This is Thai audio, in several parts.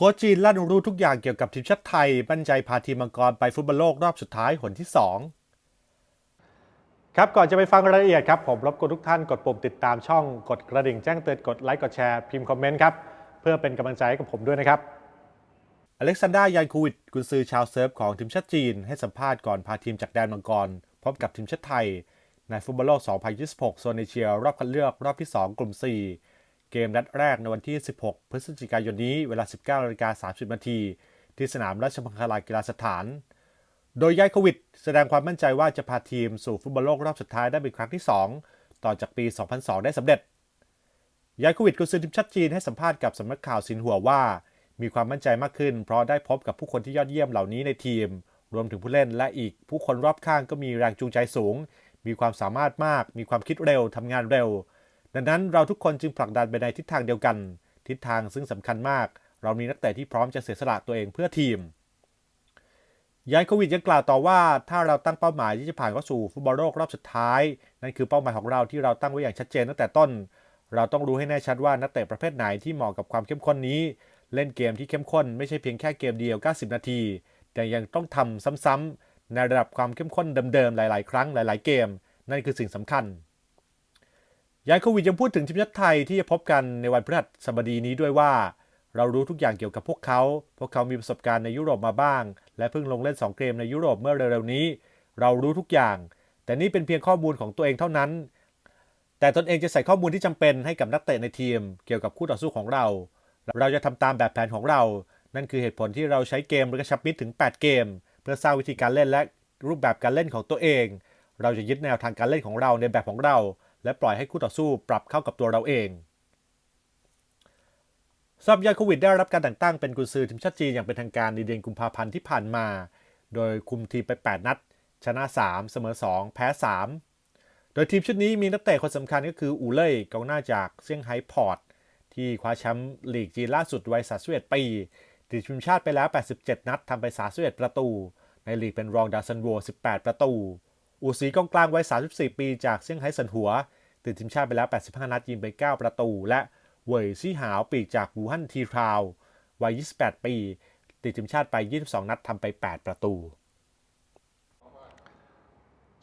โค้ชจีนลั่นรู้ทุกอย่างเกี่ยวกับทีมชาติไทยมั่นใจพาทีมมังกรไปฟุตบอลโลกรอบสุดท้ายหนที่ 2 ครับก่อนจะไปฟังรายละเอียดครับ ผมรบกวนทุกท่านกดปุ่มติดตามช่องกดกระดิ่งแจ้งเตือนกดไลค์กดแชร์พิมพ์คอมเมนต์ครับ เพื่อเป็นกำลังใจให้กับผมด้วยนะครับ อเล็กซานดรายันคูวิดกุนซือชาวเซิร์ฟของทีมชาติจีน ให้สัมภาษณ์ก่อนพาทีมจากแดนมังกรพบกับทีมชาติไทย ในฟุตบอลโลก 2026 โซนเอเชียรอบคัดเลือกรอบที่ 2 กลุ่ม 4 เกมนัดแรกในวันที่ 16 พฤศจิกายนนี้เวลา 19นาฬิกา30 นาทีที่สนามราชมังคลากีฬาสถาน โดยยายโควิด แสดงความมั่นใจว่าจะพาทีมสู่ฟุตบอลโลกรอบสุดท้ายได้เป็นครั้งที่ 2 ต่อจากปี 2002 ได้สำเร็จยายโควิดกุซือทีมชาติจีนให้สัมภาษณ์กับสำนักข่าวซินหัวว่า มีความมั่นใจมากขึ้น เพราะได้พบกับผู้คนที่ยอดเยี่ยมเหล่านี้ในทีม รวมถึงผู้เล่นและอีก ผู้คนรอบข้างก็มีแรงจูงใจสูง มีความสามารถมาก มีความคิดเร็วทำงานเร็ว ดังนั้นเราทุกคนจึงผลักดันไปในทิศทางเดียวกัน ทิศทางซึ่งสำคัญมาก เรามีนักเตะที่พร้อมจะเสียสละตัวเองเพื่อทีมยานโควิดยังกล่าวต่อว่าถ้าเราตั้งเป้าหมายที่จะผ่านเข้าสู่ฟุตบอลโลกรอบสุดท้าย นั่นคือเป้าหมายของเราที่เราตั้งไว้อย่างชัดเจนตั้งแต่ต้น เราต้องรู้ให้แน่ชัดว่านักเตะประเภทไหนที่เหมาะกับความเข้มข้นนี้ เล่นเกมที่เข้มข้นไม่ใช่เพียงแค่เกมเดียว 90 นาที แต่ยังต้องทำซ้ำๆในระดับความเข้มข้นเดิมๆหลาย ๆ ครั้งหลาย ๆ เกม นั่นคือสิ่งสำคัญ ยานโควิดยังพูดถึงทีมชาติไทยที่จะพบกันในวันพฤหัสบดีนี้ด้วยว่า เรารู้ทุกอย่างเกี่ยวกับพวกเขา พวกเขามีประสบการณ์ในยุโรปมาบ้าง และเพิ่งลงเล่น 2 เกมในยุโรปเมื่อเร็วๆนี้ เรารู้ทุกอย่าง แต่นี่เป็นเพียงข้อมูลของตัวเองเท่านั้น แต่ตนเองจะใส่ข้อมูลที่จำเป็นให้กับนักเตะในทีม เกี่ยวกับคู่ต่อสู้ของเรา เราจะทำตามแบบแผนของเรา นั่นคือเหตุผลที่เราใช้เกมกระชับมิตรถึง 8 เกม เพื่อสร้างวิธีการเล่นและรูปแบบการเล่นของตัวเอง เราจะยึดแนวทางการเล่นของเราในแบบของเรา และปล่อยให้คู่ต่อสู้ปรับเข้ากับตัวเราเองสำหรับยาโควิดได้รับการแต่งตั้งเป็นกุนซือทีมชาติจีนอย่างเป็นทางการในเดือนกุมภาพันธ์ที่ผ่านมา โดยคุมทีมไป 8 นัด ชนะ 3 เสมอ 2 แพ้ 3 โดยทีมชุดนี้มีนักเตะคนสำคัญก็คืออูเล่ยกองหน้าจากเซี่ยงไฮ้พอร์ต ที่คว้าแชมป์ลีกจีนล่าสุดวัย31ปีติดทีมชาติไปแล้ว 87 นัดทำไป 31 ประตู ในลีกเป็นรองดาวซันโว 18 ประตู อูซีกองกลางวัย 34 ปีจากเซี่ยงไฮ้สันหัว ติดทีมชาติไปแล้ว 85 นัดยิงไป 9 ประตู และเวยซี่หาวปีกจากวูฮั่นทีทราววัย 28 ปี ติดทีมชาติไป 22 นัดทำไป 8 ประตู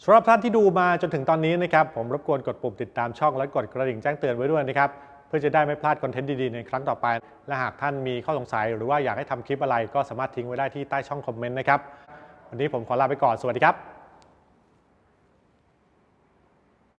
สำหรับท่านที่ดูมาจนถึงตอนนี้นะครับผมรบกวนกดปุ่มติดตามช่องและกดกระดิ่งแจ้งเตือนไว้ด้วยนะครับเพื่อจะได้ไม่พลาดคอนเทนต์ดี ๆ ในครั้งต่อไป และหากท่านมีข้อสงสัย หรือว่าอยากให้ทำคลิปอะไรก็สามารถทิ้งไว้ได้ที่ใต้ช่องคอมเมนต์นะครับวันนี้ผมขอลาไปก่อนสวัสดีครับ